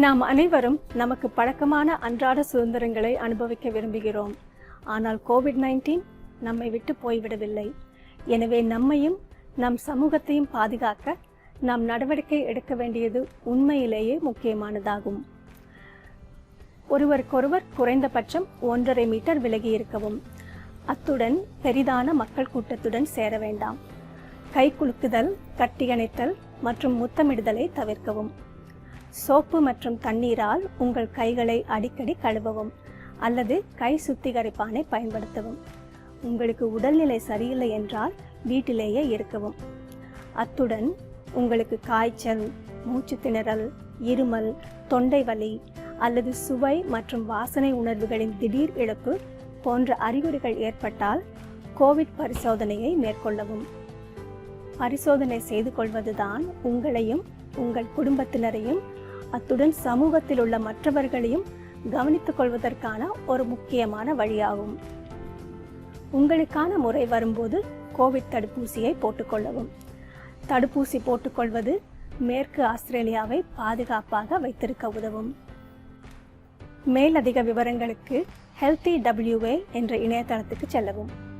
நாம் அனைவரும் நமக்கு பழக்கமான அன்றாட சுதந்திரங்களை அனுபவிக்க விரும்புகிறோம். ஆனால் கோவிட் நைன்டீன் நம்மை விட்டு போய்விடவில்லை. எனவே நம்மையும் நம் சமூகத்தையும் பாதுகாக்க நாம் நடவடிக்கை எடுக்க வேண்டியது உண்மையிலேயே முக்கியமானதாகும். ஒருவருக்கொருவர் குறைந்தபட்சம் ஒன்றரை மீட்டர் விலகி இருக்கவும். அத்துடன் பெரிதான மக்கள் கூட்டத்துடன் சேர வேண்டாம். கை குலுக்குதல் கட்டியணைத்தல் மற்றும் முத்தமிடுதலை தவிர்க்கவும். சோப்பு மற்றும் தண்ணீரால் உங்கள் கைகளை அடிக்கடி கழுவவும் அல்லது கை சுத்திகரிப்பானை பயன்படுத்தவும். உங்களுக்கு உடல்நிலை சரியில்லை என்றால் வீட்டிலேயே இருக்கவும். அத்துடன் உங்களுக்கு காய்ச்சல் மூச்சு திணறல் இருமல் தொண்டை வலி அல்லது சுவை மற்றும் வாசனை உணர்வுகளின் திடீர் இழப்பு போன்ற அறிகுறிகள் ஏற்பட்டால் கோவிட் பரிசோதனையை மேற்கொள்ளவும். பரிசோதனை செய்து கொள்வதுதான் உங்களையும் உங்கள் குடும்பத்தினரையும் அத்துடன் சமூகத்தில் உள்ள மற்றவர்களையும் கவனித்துக் கொள்வதற்கான ஒரு முக்கியமான வழியாகும். உங்களுக்கான முறை வரும்போது கோவிட் தடுப்பூசியை போட்டுக்கொள்ளவும். தடுப்பூசி போட்டுக்கொள்வது மேற்கு ஆஸ்திரேலியாவை பாதுகாப்பாக வைத்திருக்க உதவும். மேலதிக விவரங்களுக்கு ஹெல்த்தி டபிள்யூஏ என்ற இணையதளத்துக்கு செல்லவும்.